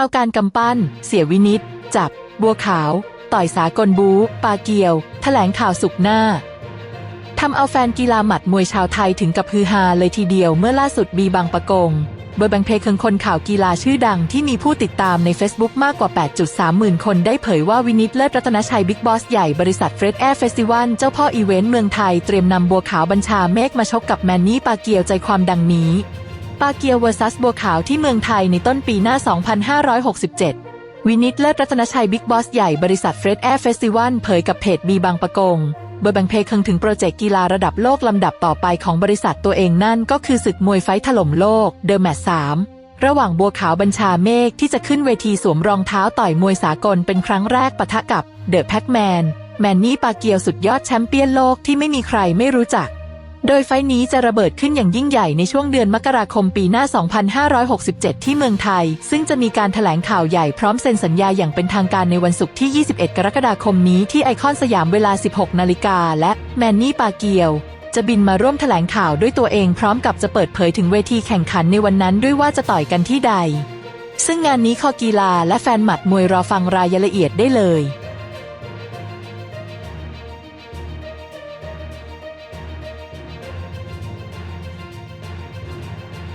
าวการกำปั้น เสียวินิต จับ บัวขาว ต่อยสากลบูปาเกียวแถลงข่าวสุกหน้าทำเอาแฟนกีฬาหมัดมวยชาวไทยถึงกับฮือฮาเลยทีเดียวเมื่อล่าสุดบีบางปะกงโดยแบงเพคิงคนข่าวกีฬาชื่อดังที่มีผู้ติดตามใน Facebook มากกว่า 8.3 หมื่นคนได้เผยว่าวินิตเลิศรัตนชัยบิ๊กบอสใหญ่บริษัทเฟรดแอร์เฟสติวัลเจ้าพ่ออีเวนต์เมืองไทยเตรียมนำบัวขาวบัญชาเมฆมาชกกับแมนนี่ปาเกียวใจความดังนี้ ปาเกียวเวอร์ซัสบัวขาวที่เมืองไทยในต้นปีหน้า 2567 วินิตเลิศรัตนชัยบิ๊กบอสใหญ่บริษัทเฟรดแอร์เฟสติวัลเผยกับเพจบีบางประกงโดยแบ่งเพคิงถึงโปรเจกต์กีฬาระดับโลกลำดับต่อไปของบริษัทตัวเองนั่นก็คือศึกมวยไฟถล่มโลกเดอะแมตช์3ระหว่างบัวขาวบัญชาเมฆที่จะขึ้นเวทีสวมรองเท้าต่อยมวยสากลเป็นครั้งแรกปะทะกับเดอะแพ็กแมนแมนนี่ปาเกียวสุดยอดแชมเปี้ยนโลกที่ไม่มีใครไม่รู้จัก โดยไฟนี้จะระเบิดขึ้นอย่างยิ่งใหญ่ในช่วงเดือนมกราคมปีหน้า 2567 ที่เมืองไทย ซึ่งจะมีการถแถลงข่าวใหญ่พร้อมเซ็นสัญญาอย่างเป็นทางการในวันศุกร์ที่ 21 กรกฎาคมนี้ที่ไอคอนสยามเวลา 16 นาฬิกาและแมนนี่ปาเกียว จะบินมาร่วมถแถลงข่าวด้วยตัวเองพร้อมกับจะเปิดเผยถึงเวทีแข่งขันในวันนั้นด้วยว่าจะต่อยกันที่ใด ซึ่งงานนี้คอกีฬาและแฟนหมัดมวยรอฟังรายละเอียดได้เลย